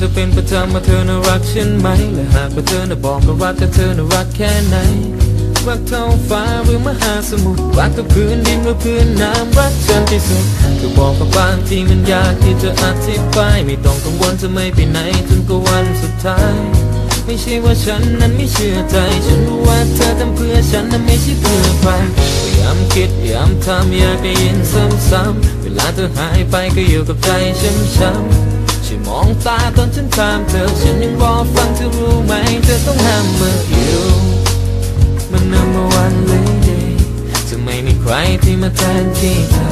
ทำว่าเธอน่ารักฉันไหม และหากว่าเธอน่ะบอกก็รักแต่เธอน่ารักแค่ไหน รักเท่าฟ้าหรือมหาสมุทร รักกับพื้นดินหรือพื้นน้ำรักฉันที่สุดเธอบอกว่าบางทีมันยากที่จะอธิบาย ไม่ต้องกังวลจะไม่ไปไหนจนกว่าวันสุดท้าย ไม่ใช่ว่าฉันนั้นไม่เชื่อใจ ฉันรู้ว่าเธอทำเพื่อฉันนั้นไม่ใช่เพื่อใครพยายามคิดพยายามทำอยากได้ยินซ้ำๆเวลาเธอหายไปก็อยู่กับใจช้ำๆ ช่วยมองตาตอนฉันถามเธอ ฉันยังรอฟังเธอรู้ไหม เธอต้องห้ามเมื่ออยู่มัน number one lady จะไม่มีใครที่มาแทนที่เธอ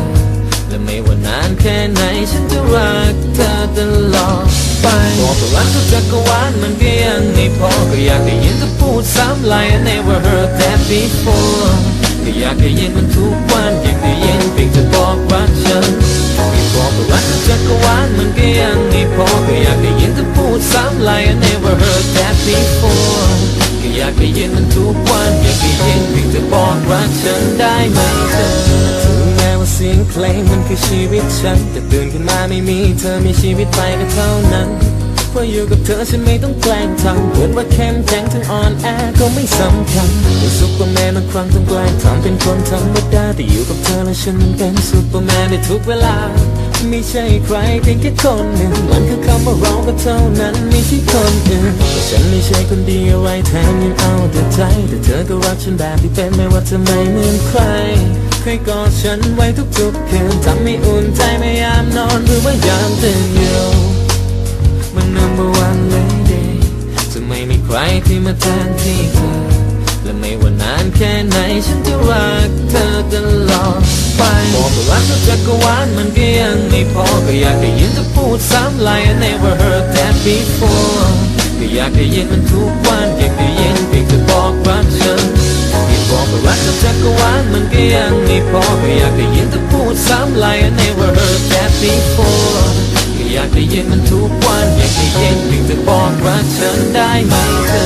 และไม่ว่านานแค่ไหน ฉันจะรักเธอตลอดไปบอกว่ารักทุกจักรวาลมันก็ยังไม่พอ ก็อยากได้ยินเธอพูดซ้ำ like I never heard that before ก็อยากได้ยินมันทุกวันอยากได้ยินเพียงจะบอกรักฉันไม่บอกว่ารักทุกจักรวาลมันก็ยังากได้ยินเธอพูดซ้ำลาย I never heard that before ก็อยากได้ยินมันทุกวันอยากได้ยินเพียงเธอบอกรักฉันได้ไหมเธอถึงแม้ว่าเสียงเพลงมันคือชีวิตฉัน แต่ตื่นขึ้นมาไม่มีเธอมีชีวิตไปก็เท่านั้น เพราะอยู่กับเธอฉันไม่ต้องแกล้งทำเหมือนว่าเข้มแข็งถึงอ่อนแอก็ไม่สำคัญเป็นซุปเปอร์แมนบางครั้งต้องแกล้งทำเป็นคนธรรมดาแต่อยู่กับเธอแล้วฉันเป็นซุปเปอร์แมนในทุกเวลาไม่ใช่ใครเพียงแค่คนหนึ่งมันคือคำว่าเราก็เท่านั้นไม่ใช่คนอื่นแต่ฉันไม่ใช่คนดีอะไรแถมยังเอาแต่ใจ แต่เธอก็รักฉันแบบที่เป็นไม่ว่าจะไม่เหมือนใครเคยกอดฉันไว้ทุกๆคืนทำให้อุ่นใจไม่ยามนอนหรือว่ายามตื่นอยู่ ที่มาแทนที่เธอ และไม่ว่านานแค่ไหนฉันจะรักเธอตลอดไปบอกว่ารักทุกจักรวาลมันก็ยังไม่พอก็อยากได้ยินเธอพูดซ้ำ like I never heard that before ก็อยากได้ยินมันทุกวันอยากได้ยินเพียงจะบอกรักฉันที่บอกว่ารักกับจักรวาลมันก็ยังไม่พอก็อยากได้ยินเธอพูดซ้ำ like I never heard that before ก็อยากได้ยินมันทุกวันอยากได้ยินเพียงจะบอกรักฉันได้ไหมเธอ